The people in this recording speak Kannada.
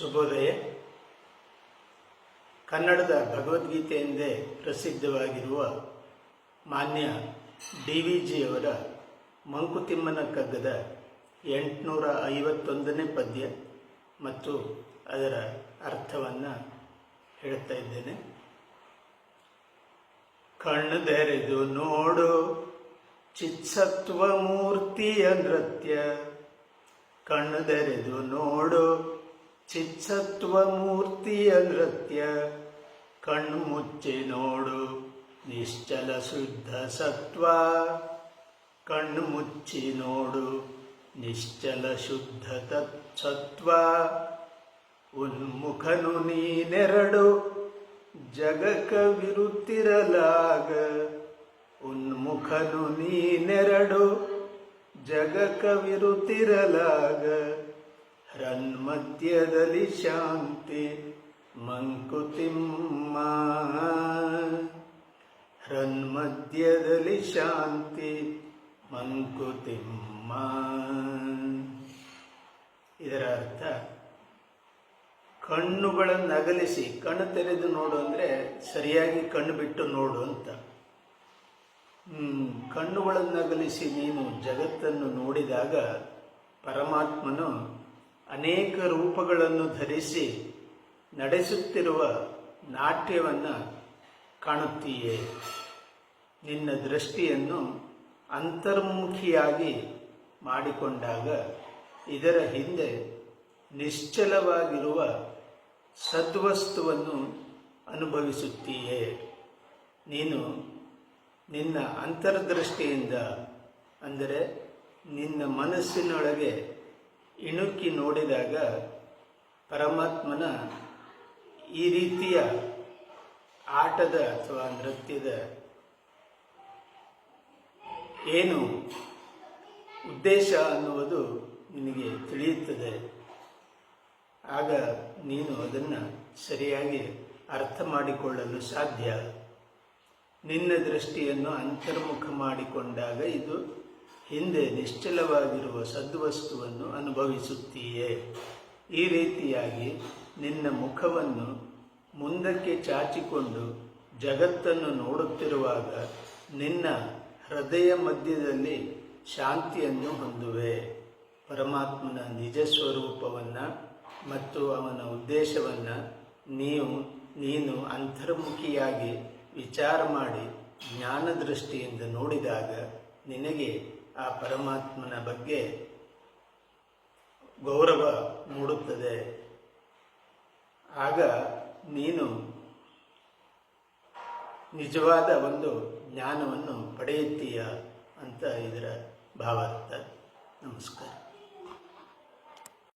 ಶುಭೋದಯ. ಕನ್ನಡದ ಭಗವದ್ಗೀತೆ ಎಂದೇ ಪ್ರಸಿದ್ಧವಾಗಿರುವ ಮಾನ್ಯ ಡಿ ವಿ ಜಿಯವರ ಮಂಕುತಿಮ್ಮನ ಕಗ್ಗದ ಎಂಟುನೂರ ಐವತ್ತೊಂದನೇ ಪದ್ಯ ಮತ್ತು ಅದರ ಅರ್ಥವನ್ನು ಹೇಳ್ತಾ ಇದ್ದೇನೆ. ಕಣ್ಣದೆರೆದು ನೋಡು, ಚಿತ್ಸತ್ವ ಮೂರ್ತಿಯ ನೃತ್ಯ. ಕಣ್ಣದೆರೆದು ನೋಡು ಚಿತ್ಸತ್ವ ಮೂರ್ತಿಯ ನೃತ್ಯ. ಕಣ್ಮುಚ್ಚಿ ನೋಡು ನಿಶ್ಚಲ ಶುದ್ಧ ಸತ್ವ. ಕಣ್ಣು ಮುಚ್ಚಿ ನೋಡು ನಿಶ್ಚಲ ಶುದ್ಧ ತತ್ಸತ್ವ ಉನ್ಮುಖನು ನೀನೆರಡು ಜಗಕವಿರುತ್ತಿರಲಾಗ ಉನ್ಮುಖನು ನೀನೆರಡು ಜಗಕವಿರುತ್ತಿರಲಾಗ ಹೃನ್ಮಧ್ಯದಲ್ಲಿ ಶಾಂತಿ ಮಂಕುತಿಮ್ಮ. ಹೃನ್ಮಧ್ಯದಲ್ಲಿ ಶಾಂತಿ ಮಂಕುತಿಮ್ಮ. ಇದರ ಅರ್ಥ ಕಣ್ಣುಗಳನ್ನು ಅಗಲಿಸಿ ಕಣ್ಣು ತೆರೆದು ನೋಡು ಅಂದರೆ ಸರಿಯಾಗಿ ಕಣ್ಣು ಬಿಟ್ಟು ನೋಡು ಅಂತ. ಹ್ಮ್, ಕಣ್ಣುಗಳನ್ನು ಅಗಲಿಸಿ ನೀನು ಜಗತ್ತನ್ನು ನೋಡಿದಾಗ ಪರಮಾತ್ಮನು ಅನೇಕ ರೂಪಗಳನ್ನು ಧರಿಸಿ ನಡೆಸುತ್ತಿರುವ ನಾಟ್ಯವನ್ನು ಕಾಣುತ್ತೀಯೇ. ನಿನ್ನ ದೃಷ್ಟಿಯನ್ನು ಅಂತರ್ಮುಖಿಯಾಗಿ ಮಾಡಿಕೊಂಡಾಗ ಇದರ ಹಿಂದೆ ನಿಶ್ಚಲವಾಗಿರುವ ಸದ್ವಸ್ತುವನ್ನು ಅನುಭವಿಸುತ್ತೀಯೇ. ನೀನು ನಿನ್ನ ಅಂತರ್ದೃಷ್ಟಿಯಿಂದ, ಅಂದರೆ ನಿನ್ನ ಮನಸ್ಸಿನೊಳಗೆ ಇಣುಕಿ ನೋಡಿದಾಗ ಪರಮಾತ್ಮನ ಈ ರೀತಿಯ ಆಟದ ಅಥವಾ ನೃತ್ಯದ ಏನು ಉದ್ದೇಶ ಅನ್ನುವುದು ನಿನಗೆ ತಿಳಿಯುತ್ತದೆ. ಆಗ ನೀನು ಅದನ್ನು ಸರಿಯಾಗಿ ಅರ್ಥ ಮಾಡಿಕೊಳ್ಳಲು ಸಾಧ್ಯ. ನಿನ್ನ ದೃಷ್ಟಿಯನ್ನು ಅಂತರ್ಮುಖ ಮಾಡಿಕೊಂಡಾಗ ಇದು ಹಿಂದೆ ನಿಶ್ಚಲವಾಗಿರುವ ಸದ್ವಸ್ತುವನ್ನು ಅನುಭವಿಸುತ್ತೀಯೇ. ಈ ರೀತಿಯಾಗಿ ನಿನ್ನ ಮುಖವನ್ನು ಮುಂದಕ್ಕೆ ಚಾಚಿಕೊಂಡು ಜಗತ್ತನ್ನು ನೋಡುತ್ತಿರುವಾಗ ನಿನ್ನ ಹೃದಯ ಮಧ್ಯದಲ್ಲಿ ಶಾಂತಿಯನ್ನು ಹೊಂದುವೆ. ಪರಮಾತ್ಮನ ನಿಜ ಸ್ವರೂಪವನ್ನು ಮತ್ತು ಅವನ ಉದ್ದೇಶವನ್ನು ನೀವು, ನೀನು ಅಂತರ್ಮುಖಿಯಾಗಿ ವಿಚಾರ ಮಾಡಿ ಜ್ಞಾನ ದೃಷ್ಟಿಯಿಂದ ನೋಡಿದಾಗ ನಿನಗೆ ಆ ಪರಮಾತ್ಮನ ಬಗ್ಗೆ ಗೌರವ ಮೂಡುತ್ತದೆ. ಆಗ ನೀನು ನಿಜವಾದ ಒಂದು ಜ್ಞಾನವನ್ನು ಪಡೆಯುತ್ತೀಯ ಅಂತ ಇದರ ಭಾವಾರ್ಥ. ನಮಸ್ಕಾರ.